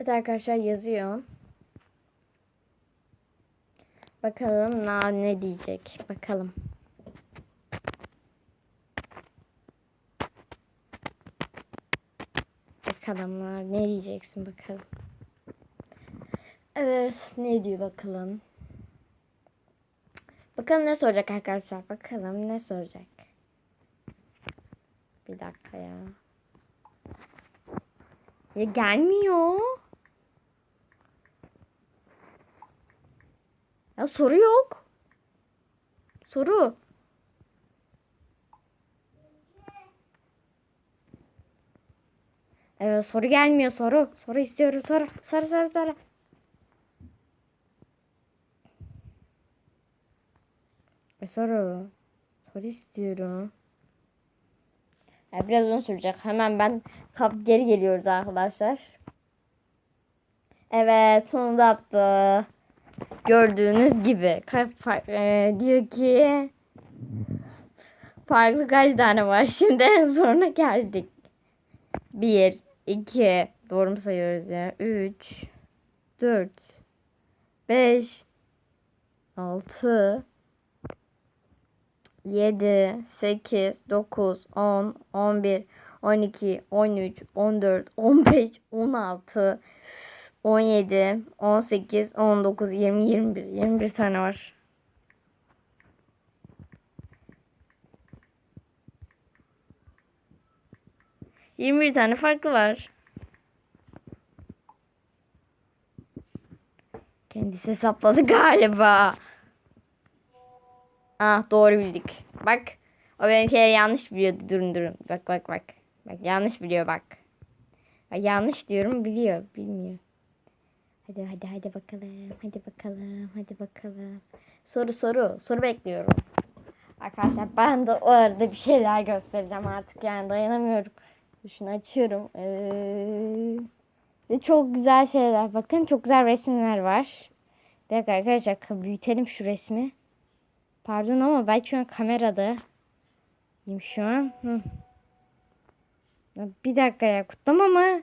Evet arkadaşlar yazıyor. Bakalım na ne diyecek. Bakalım. Bakalım ne diyeceksin bakalım. Evet ne diyor bakalım. Bakalım ne soracak arkadaşlar. Bakalım ne soracak. Bir dakika ya. Ya gelmiyor. Ya soru yok. Soru. Evet soru gelmiyor soru. Soru istiyorum soru. Soru soru soru. E soru. Soru istiyorum. Ya biraz uzun sürecek. Hemen ben kap geri geliyoruz arkadaşlar. Evet sonunda attı. Gördüğünüz gibi. E, diyor ki farklı kaç tane var. Şimdi en sonuna geldik. 1, 2, doğru mu sayıyoruz ya? 3, 4, 5, 6, 7, 8, 9, 10, 11, 12, 13, 14, 15, 16, 17, 18, 19, 20, 21. 21 tane var. Yirmi bir tane farklı var. Kendisi hesapladı galiba. Ah doğru bildik. Bak. O benimkileri yanlış biliyordu. Durun durun. Bak bak bak. Bak yanlış biliyor bak. Bak yanlış diyorum biliyor. Bilmiyor. Hadi hadi hadi bakalım. Hadi bakalım. Hadi bakalım. Soru soru. Soru bekliyorum. Arkadaşlar ben de o arada bir şeyler göstereceğim artık. Yani dayanamıyorum. Şunu açıyorum. Ee, çok güzel şeyler. Bakın çok güzel resimler var. Bir dakika arkadaşlar büyütelim şu resmi. Pardon ama ben şu an kamerada. şu an. Hı. Bir dakika ya kutlama mı?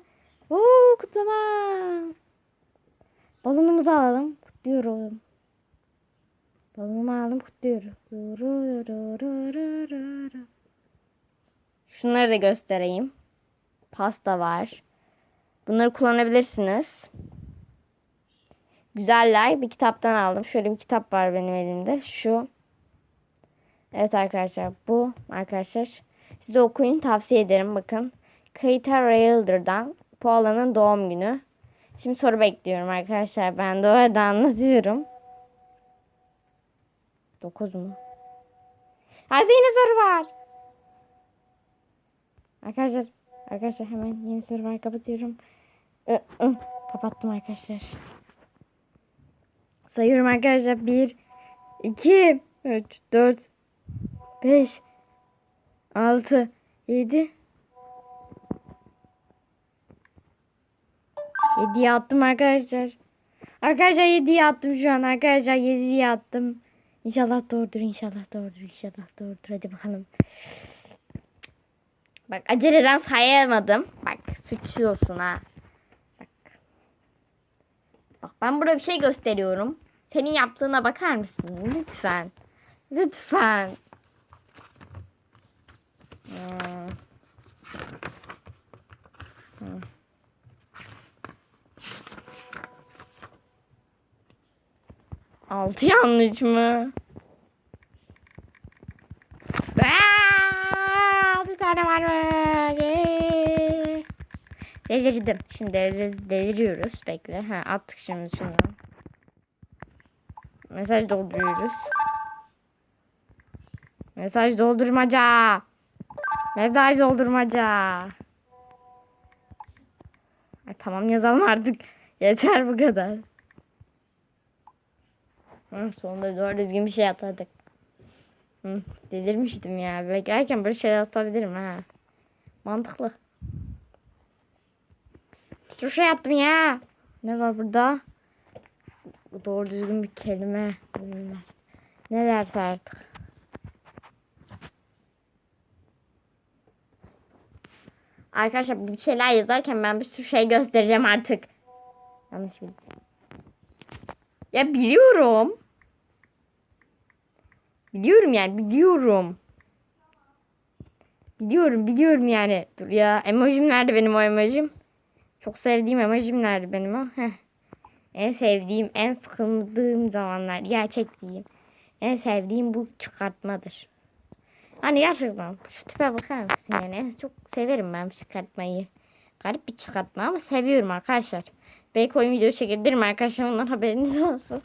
Oo kutlama. Balonumuzu alalım. Kutluyorum. Balonumu aldım kutluyorum. Şunları da göstereyim. Pasta var. Bunları kullanabilirsiniz. Güzeller. Bir kitaptan aldım. Şöyle bir kitap var benim elimde. Şu. Evet arkadaşlar bu arkadaşlar size okuyun tavsiye ederim bakın. Kayita Railder'dan Paula'nın doğum günü. Şimdi soru bekliyorum arkadaşlar. Ben de orada anlatıyorum. 9 mu? Hazine soru var. Arkadaşlar arkadaşlar hemen yeni soru var kapatıyorum. I, ı, Kapattım arkadaşlar. Sayıyorum arkadaşlar. 1 2 3 4 5 6 7 7'ye attım arkadaşlar. Arkadaşlar 7'ye attım şu an arkadaşlar 7'ye attım. İnşallah doğrudur inşallah doğrudur inşallah doğrudur hadi bakalım. Bak aceleden sayamadım. Bak suçluyorsun ha. Bak. Bak ben burada bir şey gösteriyorum. Senin yaptığına bakar mısın? Lütfen. Lütfen. Hmm. Hmm. Altı yanlış mı? Altı tane varmış. Yay. Delirdim. Şimdi delir- deliriyoruz. Bekle. Ha, attık şimdi şunu. Mesaj dolduruyoruz. Mesaj doldurmaca. Mesaj doldurmaca. Ay, tamam yazalım artık. Yeter bu kadar. Hı, sonunda doğru düzgün bir şey atladık. Hı, delirmiştim ya. Beklerken böyle şeyler atabilirim ha. Mantıklı. Şu şey yaptım ya. Ne var burada? Doğru düzgün bir kelime. Neler. Nelerse artık. Arkadaşlar bir şeyler yazarken ben bir sürü şey göstereceğim artık. Yanlış bildim. Ya biliyorum. Biliyorum yani biliyorum. Biliyorum biliyorum yani. Dur ya emojim nerede benim o emojim? Çok sevdiğim emojim nerede benim o? Heh. En sevdiğim, en sıkıldığım zamanlar gerçekliğim. En sevdiğim bu çıkartmadır. Hani gerçekten şu tipe bakar mısın yani? En çok severim ben çıkartmayı. Garip bir çıkartma ama seviyorum arkadaşlar. Belki oyun video çekebilirim arkadaşlar ondan haberiniz olsun.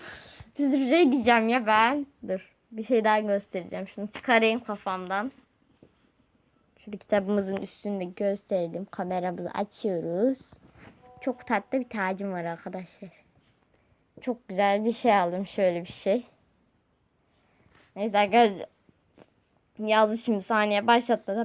Bir sürü şey ya ben. Dur bir şey daha göstereceğim. Şunu çıkarayım kafamdan. Şöyle kitabımızın üstünde gösterelim. Kameramızı açıyoruz. Çok tatlı bir tacım var arkadaşlar. Çok güzel bir şey aldım. Şöyle bir şey. Neyse arkadaşlar. Yazdı şimdi saniye başlatmadan